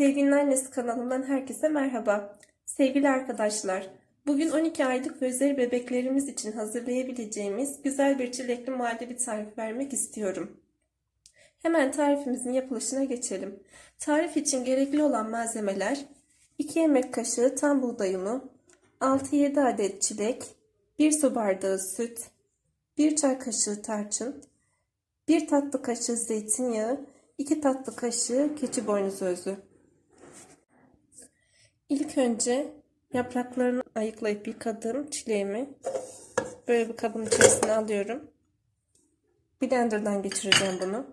Anneannesi kanalından herkese merhaba. Sevgili arkadaşlar, bugün 12 aylık ve üzeri bebeklerimiz için hazırlayabileceğimiz güzel bir çilekli muhallebi tarifi vermek istiyorum. Hemen tarifimizin yapılışına geçelim. Tarif için gerekli olan malzemeler 2 yemek kaşığı tam buğday unu, 6-7 adet çilek, 1 su bardağı süt, 1 çay kaşığı tarçın, 1 tatlı kaşığı zeytinyağı, 2 tatlı kaşığı keçi boynuzu özü. İlk önce yapraklarını ayıklayıp yıkadım çileğimi. Böyle bir kabın içerisine alıyorum. Blender'dan geçireceğim bunu.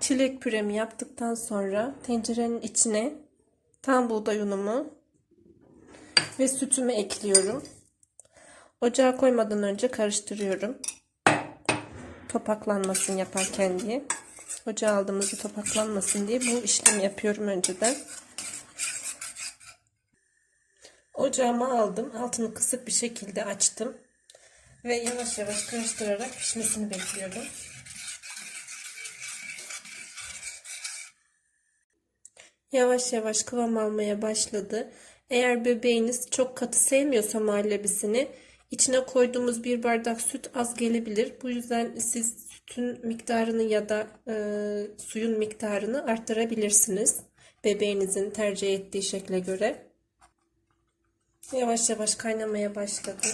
Çilek püremi yaptıktan sonra tencerenin içine tam buğday unumu ve sütümü ekliyorum. Ocağa koymadan önce karıştırıyorum. Topaklanmasın yaparken diye. Ocağa aldığımızda topaklanmasın diye bu işlemi yapıyorum önceden. Ocağıma aldım. Altını kısık bir şekilde açtım. Ve yavaş yavaş karıştırarak pişmesini bekliyorum. Yavaş yavaş kıvam almaya başladı. Eğer bebeğiniz çok katı sevmiyorsa muhallebisini içine koyduğumuz bir bardak süt az gelebilir. Bu yüzden siz sütün miktarını ya da e, suyun miktarını arttırabilirsiniz. Bebeğinizin tercih ettiği şekle göre. Yavaş yavaş kaynamaya başladı.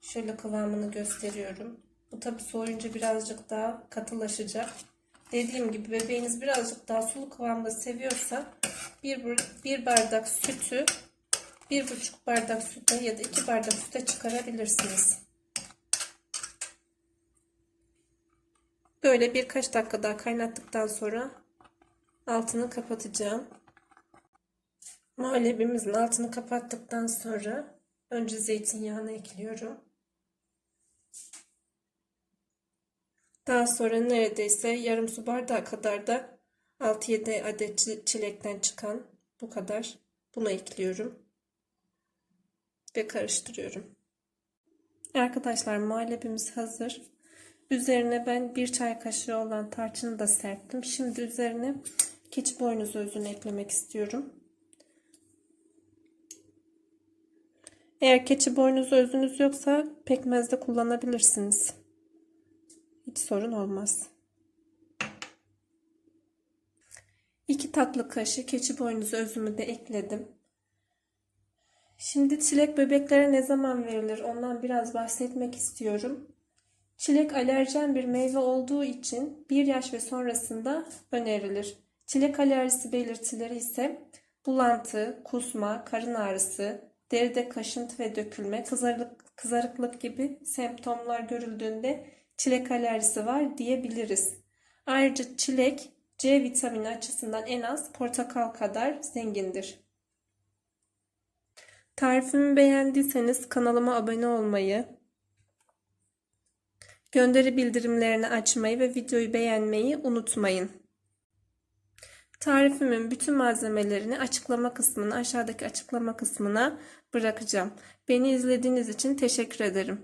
Şöyle kıvamını gösteriyorum. Bu tabi soğuyunca birazcık daha katılaşacak. Dediğim gibi bebeğiniz birazcık daha sulu kıvamda seviyorsa bir, bir bardak sütü bir buçuk bardak süte ya da iki bardak süte çıkarabilirsiniz. Böyle birkaç dakika daha kaynattıktan sonra altını kapatacağım. Muhallebimizin altını kapattıktan sonra önce zeytinyağını ekliyorum. Daha sonra neredeyse yarım su bardağı kadar da 6-7 adet çilekten çıkan bu kadar. Bunu ekliyorum. Ve karıştırıyorum. Arkadaşlar muhallebimiz hazır. Üzerine ben bir çay kaşığı olan tarçını da serptim. Şimdi üzerine keçi boynuzu özünü eklemek istiyorum. Eğer keçi boynuzu özünüz yoksa pekmez de kullanabilirsiniz. Hiç sorun olmaz. 2 tatlı kaşığı keçi boynuzu özümü de ekledim. Şimdi çilek bebeklere ne zaman verilir ondan biraz bahsetmek istiyorum. Çilek alerjen bir meyve olduğu için 1 yaş ve sonrasında önerilir. Çilek alerjisi belirtileri ise bulantı, kusma, karın ağrısı, deride kaşıntı ve dökülme, kızarıklık, kızarıklık gibi semptomlar görüldüğünde çilek alerjisi var diyebiliriz. Ayrıca çilek C vitamini açısından en az portakal kadar zengindir. Tarifimi beğendiyseniz kanalıma abone olmayı, gönderi bildirimlerini açmayı ve videoyu beğenmeyi unutmayın. Tarifimin bütün malzemelerini açıklama kısmına, aşağıdaki açıklama kısmına bırakacağım. Beni izlediğiniz için teşekkür ederim.